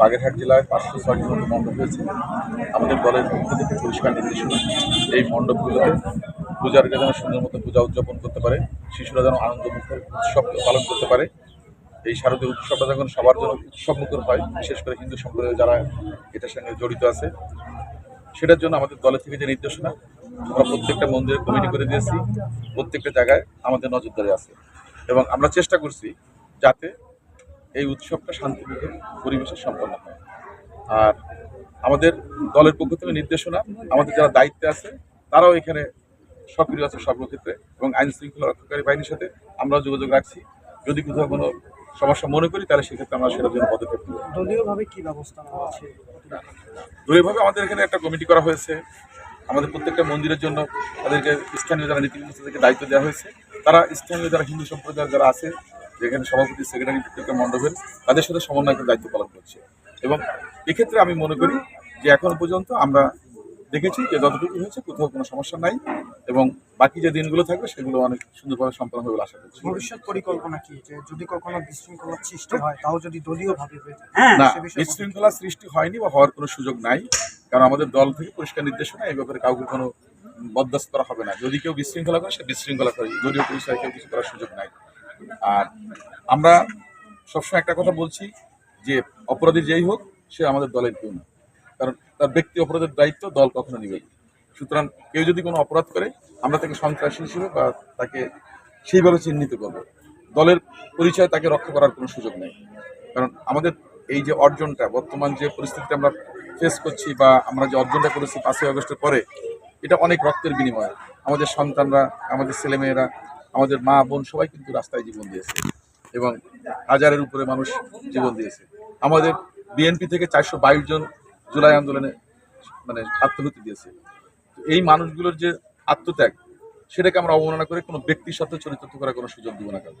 বাগেরহাট জেলায় পাঁচশো ছয়টি মতো মণ্ডপ রয়েছে। আমাদের দলের পক্ষ থেকে পরিষ্কার নির্দেশনা, এই মণ্ডপগুলোতে পূজার যেন সুন্দর মতো পূজা উদযাপন করতে পারে, শিশুরা যেন আনন্দ মুখর উৎসব পালন করতে পারে। এই শারদীয় উৎসবটা যখন সবার জন্য উৎসব মুখর হয়, বিশেষ করে হিন্দু সম্প্রদায় যারা এটার সঙ্গে জড়িত আছে, সেটার জন্য আমাদের দলের থেকে যে নির্দেশনা, আমরা প্রত্যেকটা মন্দিরে কমিটি করে দিয়েছি, প্রত্যেকটা জায়গায় আমাদের নজরদারি আছে। এবং আমরা চেষ্টা করছি যাতে এই উৎসবটা শান্তিপূর্ণ পরিবেশে সম্পন্ন হয়। আর আমাদের দলের পক্ষ থেকে নির্দেশনা আমাদের যারা দায়িত্বে আছে তারাও এখানে সক্রিয় আছে সর্বক্ষেত্রে এবং আইন শৃঙ্খলা রক্ষাকারী বাহিনীর সাথে আমরাও যোগাযোগ রাখছি। যদি কোথাও কোনো সমস্যা মনে করি তাহলে সেক্ষেত্রে আমরা সেটার জন্য পদক্ষেপ নেব। দলীয়ভাবে কি ব্যবস্থা নেওয়া আছে? দলীয়ভাবে আমাদের এখানে একটা কমিটি করা হয়েছে। আমাদের প্রত্যেকটা মন্দিরের জন্য তাদেরকে স্থানীয় যারা নীতিগত তাদেরকে দায়িত্ব দেওয়া হয়েছে। তারা স্থানীয় যারা হিন্দু সম্প্রদায়ের যারা আছে যেখানে সভাপতি সেক্রেটারি প্রত্যেকটা মণ্ডপের তাদের সাথে সমন্বয় করে দায়িত্ব পালন করছে। এবং এক্ষেত্রে আমি মনে করি যে এখন পর্যন্ত আমরা দেখেছি যে যতটুকু হয়েছে কোথাও কোনো সমস্যা নাই এবং বাকি যে দিনগুলো থাকবে সেগুলো অনেক সুন্দরভাবে সম্পন্ন হবে বলে আশা করছি। ভবিষ্যৎ পরিকল্পনা কি? যে যদি কখনো বিশৃঙ্খলার সৃষ্টি হয় তাও যদি দলীয়ভাবে হয়ে না বিশৃঙ্খলা সৃষ্টি হয়নি বা হওয়ার কোনো সুযোগ নাই কারণ আমাদের দল থেকে পরিষ্কার নির্দেশনা এই ব্যাপারে কাউকে কোনো বরদাস্ত করা হবে না। যদি কেউ বিশৃঙ্খলা করে সে বিশৃঙ্খলা করে। দলীয় পরিচয় কেউ কিছু করার সুযোগ নাই। আর আমরা সবসময় একটা কথা বলছি যে অপরাধী যেই হোক, সে আমাদের দলের কেউ না। কারণ তার ব্যক্তি অপরাধের দায়িত্ব দল কখনো নিবে সুতরাং কেউ যদি কোনো অপরাধ করে, আমরা তাকে সন্ত্রাসী হিসেবে বা তাকে সেইভাবে চিহ্নিত করব। দলের পরিচয় তাকে রক্ষা করার কোনো সুযোগ নেই। কারণ আমাদের এই যে অর্জনটা, বর্তমান যে পরিস্থিতিটা আমরা ফেস করছি বা আমরা যে অর্জনটা করেছি পাঁচই আগস্টের পরে, এটা অনেক রক্তের বিনিময়। আমাদের সন্তানরা, আমাদের ছেলেমেয়েরা আমাদের মা, বোন সবাই কিন্তু রাস্তায় জীবন দিয়েছে এবং হাজারের উপরে মানুষ জীবন দিয়েছে। আমাদের বিএনপি থেকে চারশো বাইশ জন জুলাই আন্দোলনে মানে আত্মহত্যা দিয়েছে। এই মানুষগুলোর যে আত্মত্যাগ, সেটাকে আমরা অবমাননা করে কোনো ব্যক্তির সাথে চরিতার্থ করার কোনো সুযোগ দিব না কারণ